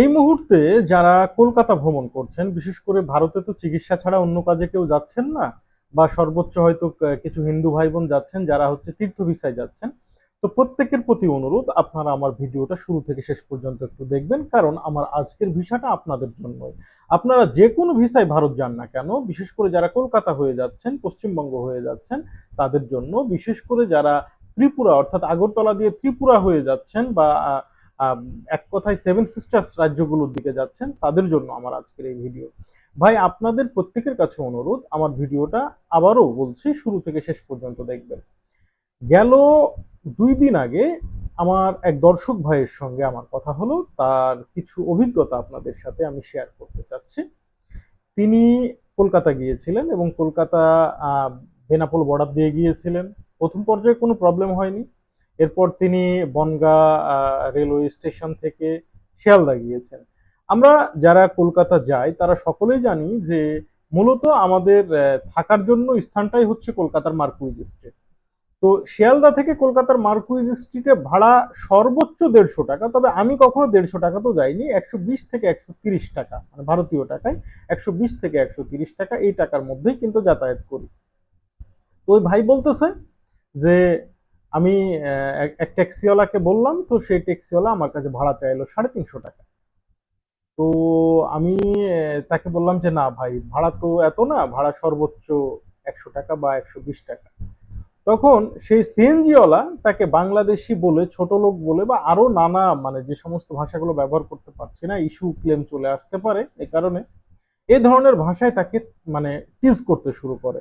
এই মুহূর্তে যারা কলকাতা ভ্রমণ করছেন, বিশেষ করে ভারতে তো চিকিৎসা ছাড়া অন্য কাজে কেউ যাচ্ছেন না, বা সর্বোচ্চ হয়তো কিছু হিন্দু ভাই বোন যাচ্ছেন যারা হচ্ছে তীর্থ ভিসায় যাচ্ছেন, তো প্রত্যেকের প্রতি অনুরোধ, আপনারা আমার ভিডিওটা শুরু থেকে শেষ পর্যন্ত একটু দেখবেন, কারণ আমার আজকের ভিসাটা আপনাদের জন্যই। আপনারা যে কোনো ভিসায় ভারত যান না কেন, বিশেষ করে যারা কলকাতা হয়ে যাচ্ছেন, পশ্চিমবঙ্গ হয়ে যাচ্ছেন, তাদের জন্য বিশেষ করে যারা ত্রিপুরা, অর্থাৎ আগরতলা দিয়ে ত্রিপুরা হয়ে যাচ্ছেন, বা এক কথায় সেভেন সিস্টার্স রাজ্যগুলোর দিকে যাচ্ছেন, তাদের জন্য আমার আজকের এই ভিডিও ভাই, আপনাদের প্রত্যেকের কাছে অনুরোধ, আমার ভিডিওটা আবারও বলছি, শুরু থেকে শেষ পর্যন্ত দেখবেন। গেল দুই দিন আগে আমার এক দর্শক ভাইয়ের সঙ্গে আমার কথা হলো, তার কিছু অভিজ্ঞতা আপনাদের সাথে আমি শেয়ার করতে চাচ্ছি। তিনি কলকাতা গিয়েছিলেন এবং কলকাতা বেনাপোল বর্ডার দিয়ে গিয়েছিলেন। প্রথম পর্যায়ে কোনো প্রবলেম হয়নি। এরপর তিনি বনগা রেলওয়ে স্টেশন থেকে শিয়ালদা গিয়েছেন। আমরা যারা কলকাতা যাই, তারা সকলেই জানি যে মূলত আমাদের থাকার জন্য স্থানটাই হচ্ছে কলকাতার মার্কুইজ স্ট্রিট। তো শিয়ালদা থেকে কলকাতার মার্কুইজ স্ট্রিটে ভাড়া সর্বোচ্চ দেড়শো টাকা, তবে আমি কখনো দেড়শো টাকা তো যাইনি, একশো বিশ থেকে একশো তিরিশ টাকা মানে ভারতীয় টাকায় একশো বিশ থেকে একশো তিরিশ টাকা এই টাকার মধ্যেই কিন্তু যাতায়াত করি। তো ওই ভাই বলতেছে যে আমি এক- ট্যাক্সিওয়ালাকে বললাম, তো সেই ট্যাক্সিওয়ালা আমার কাছে ভাড়া চাইলো সাড়ে তিনশো টাকা। তো আমি তাকে বললাম যে, না ভাই, ভাড়া তো এত না, ভাড়া সর্বোচ্চ একশো টাকা বা একশো বিশ টাকা। তখন সেই সিএনজিওয়ালা তাকে বাংলাদেশি বলে, ছোট লোক বলে বা আরও নানা মানে যে সমস্ত ভাষাগুলো ব্যবহার করতে পারছে না, ইস্যু ক্লেম চলে আসতে পারে, এ কারণে এ ধরনের ভাষায় তাকে মানে টিজ করতে শুরু করে।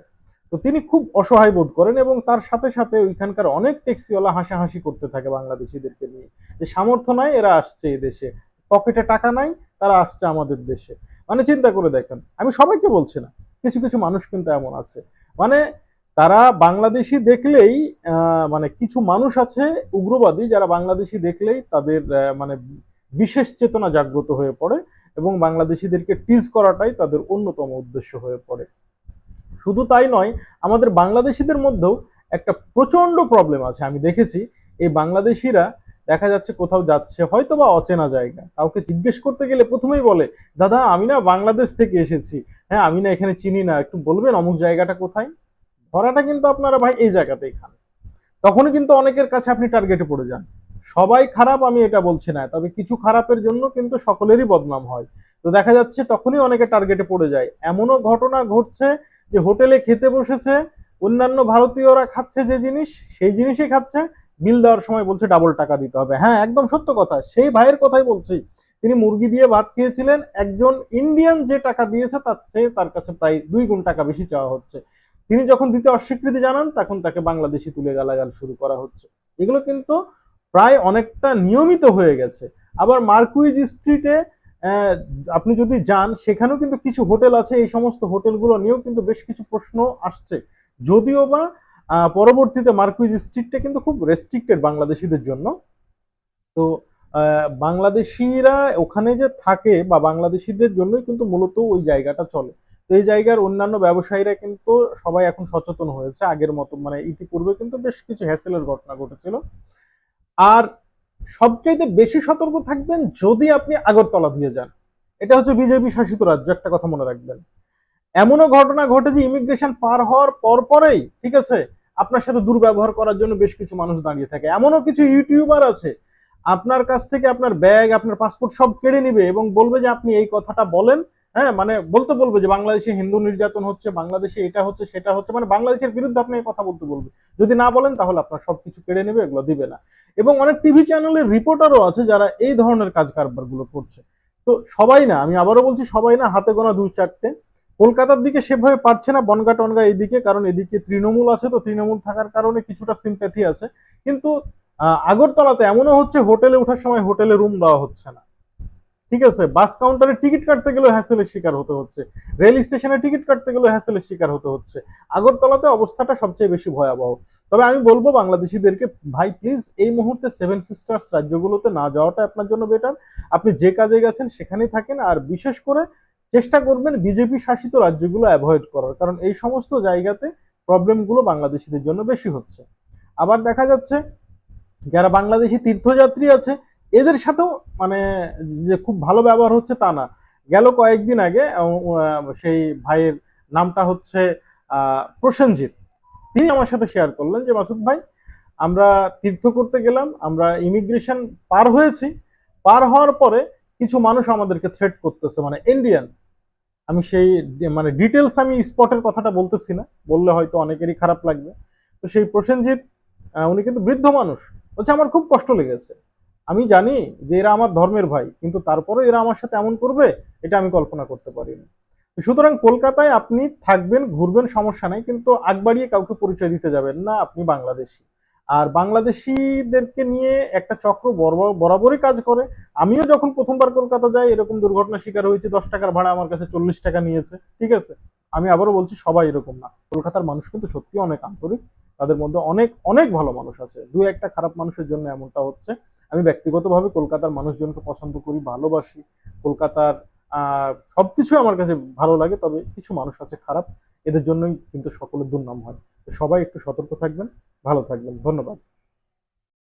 তো তিনি খুব অসহায় বোধ করেন এবং তার সাথে সাথে ওইখানকার অনেক ট্যাক্সিওয়ালা হাসাহাসি করতে থাকে বাংলাদেশিদেরকে নিয়ে। যে সামর্থ্য নাই, এরা আসছে এই দেশে। পকেটে টাকা নাই, তারা আসছে আমাদের দেশে। মানে চিন্তা করে দেখেন, আমি সবাইকে বলছি না, কিছু কিছু মানুষ কিন্তু এমন আছে। মানে তারা বাংলাদেশি দেখলেই মানে কিছু মানুষ আছে, উগ্রবাদী, যারা বাংলাদেশি দেখলেই তাদের মানে বিশেষ চেতনা জাগ্রত হয়ে পড়ে এবং বাংলাদেশিদেরকে টিজ করাটাই তাদের অন্যতম উদ্দেশ্য হয়ে পড়ে। শুধু তাই নয়, আমাদের বাংলাদেশিদের মধ্যেও একটা প্রচণ্ড প্রবলেম আছে। আমি দেখেছি, এই বাংলাদেশিরা দেখা যাচ্ছে কোথাও যাচ্ছে হয়তো বা অচেনা জায়গা। কাউকে জিজ্ঞেস করতে গেলে প্রথমেই বলে, দাদা, আমি না বাংলাদেশ থেকে এসেছি। হ্যাঁ আমি না এখানে চিনি না। একটু বলবেন অমুক জায়গাটা কোথায়? ধরাটা কিন্তু আপনারা ভাই এই জায়গাতেই খান। তখনই কিন্তু অনেকের কাছে আপনি টার্গেটে পড়ে যান। সবাই খারাপ, আমি এটা বলছি না। তবে কিছু খারাপের জন্য কিন্তু সকলেরই বদনাম হয়। তো দেখা যাচ্ছে তখনই অনেকে টার্গেটে পড়ে যায়। এমনও ঘটনা ঘটছে যে হোটেলে খেতে বসেছে, অন্যান্য ভারতীয়রা খাচ্ছে যে জিনিস, সেই জিনিসই খাচ্ছে, বিল দেওয়ার সময় বলছে ডাবল টাকা দিতে হবে। হ্যাঁ একদম সত্য কথা। সেই ভাইয়ের কথাই বলছি। তিনি মুরগি দিয়ে ভাত খেয়েছিলেন, একজন ইন্ডিয়ান যে টাকা দিয়েছে তার চেয়ে তার কাছে প্রায় দুই গুণ টাকা বেশি চাওয়া হচ্ছে। তিনি যখন দিতে অস্বীকৃতি জানান, তখন তাকে বাংলাদেশি তুলে গালাগাল শুরু করা হচ্ছে। এগুলো কিন্তু প্রায় অনেকটা নিয়মিত হয়ে গেছে। আবার মার্কুইজ স্ট্রিটে আপনি যদি যান, সেখানেও কিন্তু কিছু হোটেল আছে। এই সমস্ত হোটেলগুলো নিয়েও কিন্তু বেশ কিছু প্রশ্ন আসছে। যদিও বা পরবর্তীতে মার্কুইজ স্ট্রিটটা কিন্তু খুব রেস্ট্রিক্টেড বাংলাদেশিদের জন্য। তো বাংলাদেশিরা ওখানে যে থাকে বা বাংলাদেশিদের জন্যই কিন্তু মূলত ওই জায়গাটা চলে। তো এই জায়গার অন্যান্য ব্যবসায়ীরা কিন্তু সবাই এখন সচেতন হয়েছে। আগের মতো মানে ইতিপূর্বে কিন্তু বেশ কিছু হ্যাসেলের ঘটনা ঘটেছিল। আর সবচাইতে বেশি সতর্ক থাকবেন যদি আপনি আগরতলা দিয়ে যান। এটা হচ্ছে বিজেপি শাসিত রাজ্য, একটা কথা মনে রাখবেন। এমনও ঘটনা ঘটে যে ইমিগ্রেশন পার হওয়ার পর পরেই, ঠিক আছে, আপনার সাথে দুর্ব্যবহার করার জন্য বেশ কিছু মানুষ দাঁড়িয়ে থাকে। এমনও কিছু ইউটিউবার আছে, আপনার কাছ থেকে আপনার ব্যাগ, আপনার পাসপোর্ট সব কেড়ে নিবে এবং বলবে যে আপনি এই কথাটা বলেন হ্যাঁ মানে বলতে বলবে যে বাংলাদেশে হিন্দু নির্যাতন হচ্ছে, বাংলাদেশে এটা হচ্ছে, সেটা হচ্ছে মানে বাংলাদেশের বিরুদ্ধে আপনি কথা বলতে বলবে। যদি না বলেন তাহলে আপনার সবকিছু কেড়ে নেবে, এগুলো দিবে না। এবং অনেক টিভি চ্যানেলের রিপোর্টারও আছে যারা এই ধরনের কাজ কারবারগুলো করছে। তো সবাই না, আমি আবারও বলছি, সবাই না হাতে গোনা দুই চারটে। কলকাতার দিকে সেভাবে পারছে না, বনগা টনগা এইদিকে, কারণ এদিকে তৃণমূল আছে তো তৃণমূল থাকার কারণে কিছুটা সিম্প্যাথি আছে। কিন্তু আগরতলাতে এমনও হচ্ছে, হোটেলে ওঠার সময় হোটেলে রুম দেওয়া হচ্ছে না। ঠিক আছে, বাস কাউন্টারে টিকিট কাটতে গেলেও হ্যাসেলের শিকার হতে হচ্ছে। রেল স্টেশনে টিকিট কাটতে গেলেও হ্যাসেলের শিকার হতে হচ্ছে। আগরতলাতে অবস্থাটা সবচেয়ে বেশি ভয়াবহ। তবে আমি বলব, বাংলাদেশিদেরকে, ভাই প্লিজ এই মুহূর্তে সেভেন সিস্টার্স রাজ্যগুলোতে না যাওয়াটা আপনার জন্য বেটার আপনি যে কাজে গেছেন, সেখানেই থাকেন। আর বিশেষ করে চেষ্টা করবেন বিজেপি শাসিত রাজ্যগুলো অ্যাভয়েড করার। কারণ এই সমস্ত জায়গাতে প্রবলেমগুলো বাংলাদেশিদের জন্য বেশি হচ্ছে। আবার দেখা যাচ্ছে, যারা বাংলাদেশি তীর্থযাত্রী আছে এদের সাথেও মানে যে খুব ভালো ব্যবহার হচ্ছে তা না। গেল কয়েকদিন আগে সেই ভাইয়ের নামটা হচ্ছে প্রসেনজিৎ। তিনি আমার সাথে শেয়ার করলেন যে, মাসুদ ভাই, আমরা তীর্থ করতে গেলাম, আমরা ইমিগ্রেশন পার হয়েছি। পার হওয়ার পরে কিছু মানুষ আমাদেরকে থ্রেট করতেছে মানে ইন্ডিয়ান আমি সেই মানে ডিটেলস আমি স্পটের কথাটা বলতেছি না, বললে হয়তো অনেকেরই খারাপ লাগবে। তো সেই প্রসেনজিৎ উনি কিন্তু বৃদ্ধ মানুষ। বলছে, আমার খুব কষ্ট লেগেছে। আমি জানি যে এরা আমার ধর্মের ভাই, কিন্তু তারপরে এরা আমার সাথে এমন করবে, এটা আমি কল্পনা করতে পারিনি। সুতরাং কলকাতায় আপনি থাকবেন, ঘুরবেন, সমস্যা নাই, কিন্তু আগ বাড়িয়ে কাউকে পরিচয় দিতে যাবেন না, আপনি বাংলাদেশি। আর বাংলাদেশিদেরকে নিয়ে একটা চক্র বরাবর- বরাবরই কাজ করে। আমিও যখন প্রথমবার কলকাতা যাই, এরকম দুর্ঘটনার শিকার হয়েছি, দশ টাকার ভাড়া আমার কাছে চল্লিশ টাকা নিয়েছে, ঠিক আছে? আমি আবারও বলছি, সবাই এরকম না। কলকাতার মানুষ কিন্তু সত্যি অনেক আন্তরিক, তাদের মধ্যে অনেক অনেক ভালো মানুষ আছে। দু একটা খারাপ মানুষের জন্য এমনটা হচ্ছে। আমি ব্যক্তিগতভাবে কলকাতার মানুষজনকে পছন্দ করি, ভালোবাসি। কলকাতার সব কিছুই আমার কাছে ভালো লাগে, তবে কিছু মানুষ আছে খারাপ, এদের জন্যই কিন্তু সকলের দুর্নাম হয়। সবাই একটু সতর্ক থাকবেন, ভালো থাকবেন। ধন্যবাদ।